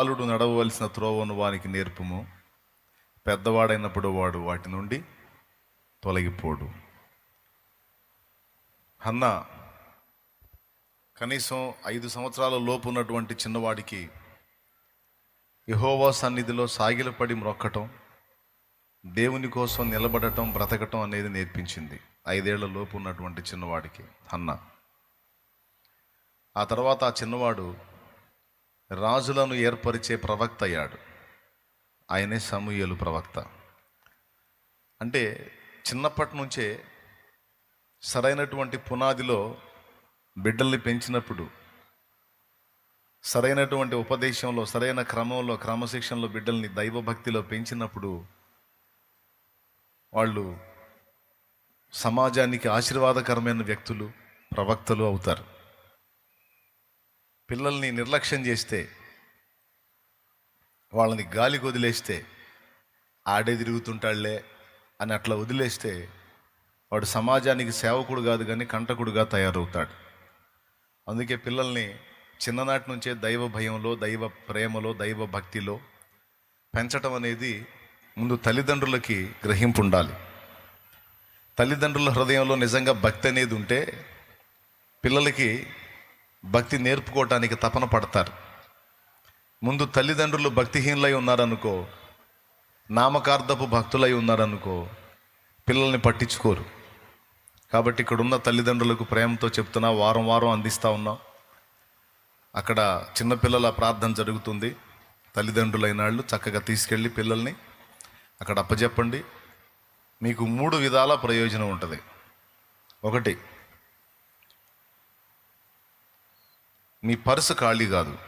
బాలుడు నడవవలసిన త్రోవను వానికి నేర్పము. పెద్దవాడైనప్పుడు వాడు వాటి నుండి తొలగిపోడు. అన్న కనీసం ఐదు సంవత్సరాల లోపు ఉన్నటువంటి చిన్నవాడికి యహోవా సన్నిధిలో సాగిలపడి మ్రొక్కటం దేవుని కోసం నిలబడటం బ్రతకటం అనేది నేర్పించింది ఐదేళ్ళ లోపు ఉన్నటువంటి చిన్నవాడికి అన్న. ఆ తర్వాత ఆ చిన్నవాడు రాజులను ఏర్పరిచే ప్రవక్త అయ్యాడు. ఆయనే సమూయేలు ప్రవక్త. అంటే చిన్నప్పటి నుంచే సరైనటువంటి పునాదిలో బిడ్డల్ని పెంచినప్పుడు సరైనటువంటి ఉపదేశంలో సరైన క్రమంలో క్రమశిక్షణలో బిడ్డల్ని దైవభక్తిలో పెంచినప్పుడు వాళ్ళు సమాజానికి ఆశీర్వాదకరమైన వ్యక్తులు ప్రవక్తలు అవుతారు. పిల్లల్ని నిర్లక్ష్యం చేస్తే వాళ్ళని గాలికి వదిలేస్తే ఆడే తిరుగుతుంటాళ్ళే అని అట్లా వదిలేస్తే వాడు సమాజానికి సేవకుడు కాదు కానీ కంటకుడుగా తయారవుతాడు. అందుకే పిల్లల్ని చిన్ననాటి నుంచే దైవ భయంలో దైవ ప్రేమలో దైవ భక్తిలో పెంచటం అనేది ముందు తల్లిదండ్రులకి గ్రహింపు ఉండాలి తల్లిదండ్రుల హృదయంలో నిజంగా భక్తి అనేది ఉంటే పిల్లలకి భక్తి నేర్పుకోవటానికి తపన పడతారు. ముందు తల్లిదండ్రులు భక్తిహీనులై ఉన్నారనుకో నామకార్థపు భక్తులై ఉన్నారనుకో పిల్లల్ని పట్టించుకోరు. కాబట్టి ఇక్కడ ఉన్న తల్లిదండ్రులకు ప్రేమతో చెప్తున్నా వారం వారం అందిస్తూ ఉన్నాం. అక్కడ చిన్నపిల్లల ప్రార్థన జరుగుతుంది. తల్లిదండ్రులైన వాళ్ళు చక్కగా తీసుకెళ్ళి పిల్లల్ని అక్కడ అప్పచెప్పండి మీకు మూడు విధాల ప్రయోజనం ఉంటుంది. ఒకటి నీ పర్సు ఖాళీ కాదు.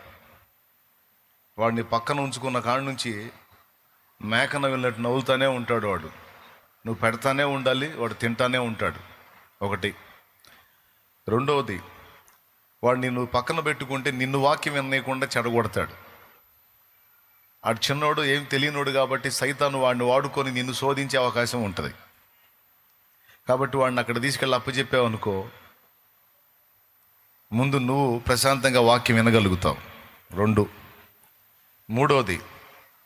వాడిని పక్కన ఉంచుకున్న కాడి నుంచి మేకన వెళ్ళినట్టు నవ్వుతూనే ఉంటాడు వాడు. నువ్వు పెడతానే ఉండాలి వాడు తింటానే ఉంటాడు. ఒకటి. రెండవది వాడిని నువ్వు పక్కన పెట్టుకుంటే నిన్ను వాక్యం వినయకుండా చెడగొడతాడు. ఆడు చిన్నోడు ఏం తెలియనోడు కాబట్టి సైతాను వాడిని వాడుకొని నిన్ను శోధించే అవకాశం ఉంటుంది. కాబట్టి వాడిని అక్కడ తీసుకెళ్ళి అప్పచెప్పావు అనుకో ముందు నువ్వు ప్రశాంతంగా వాక్యం వినగలుగుతావు. రెండు. మూడోది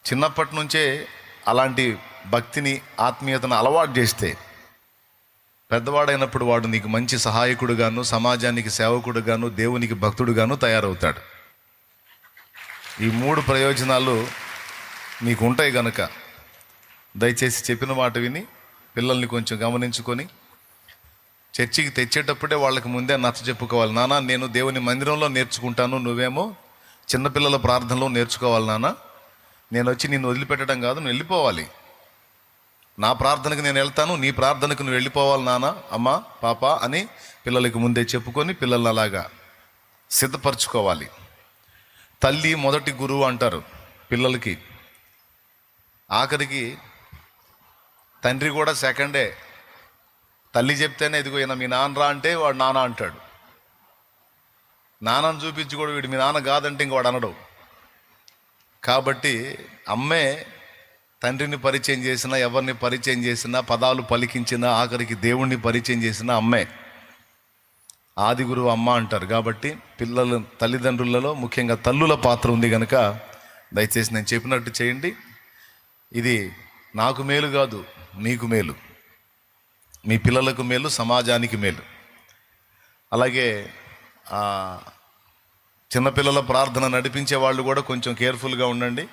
చిన్నప్పటి నుంచే అలాంటి భక్తిని ఆత్మీయతను అలవాటు చేస్తే పెద్దవాడైనప్పుడు వాడు నీకు మంచి సహాయకుడుగాను సమాజానికి సేవకుడుగాను దేవునికి భక్తుడుగాను తయారవుతాడు. ఈ మూడు ప్రయోజనాలు మీకు ఉంటాయి గనక. దయచేసి చెప్పిన మాట విని పిల్లల్ని కొంచెం గమనించుకొని చర్చికి తెచ్చేటప్పుడే వాళ్ళకి ముందే నచ్చ చెప్పుకోవాలి. నాన్న నేను దేవుని మందిరంలో నేర్చుకుంటాను నువ్వేమో చిన్నపిల్లల ప్రార్థనలో నేర్చుకోవాలి నాన్న నేను వచ్చి నిన్ను వదిలిపెట్టడం కాదు నువ్వు వెళ్ళిపోవాలి. నా ప్రార్థనకు నేను వెళ్తాను నీ ప్రార్థనకు నువ్వు వెళ్ళిపోవాలి నానా. అమ్మ పాప అని పిల్లలకి ముందే చెప్పుకొని పిల్లల్ని అలాగా సిద్ధపరచుకోవాలి. తల్లి మొదటి గురువు అంటారు పిల్లలకి. ఆఖరికి తండ్రి కూడా సెకండే తల్లి చెప్తేనే ఇదిగో ఈయన మీ నాన్న రా అంటే వాడు నాన్న అంటాడు. నాన్నను చూపించి కూడా వీడు మీ నాన్న కాదంటే ఇంక వాడు అనడు. కాబట్టి అమ్మే తండ్రిని పరిచయం చేసినా ఎవరిని పరిచయం చేసినా పదాలు పలికించినా ఆఖరికి దేవుణ్ణి పరిచయం చేసినా అమ్మే. ఆది గురువు అమ్మ అంటారు. కాబట్టి పిల్లలు తల్లిదండ్రులలో ముఖ్యంగా తల్లుల పాత్ర ఉంది కనుక దయచేసి నేను చెప్పినట్టు చేయండి. ఇది నాకు మేలు కాదు మీకు మేలు. మీ పిల్లలకు మేలు సమాజానికి మేలు. అలాగే చిన్నపిల్లల ప్రార్థన నడిపించే వాళ్ళు కూడా కొంచెం కేర్ఫుల్గా ఉండండి.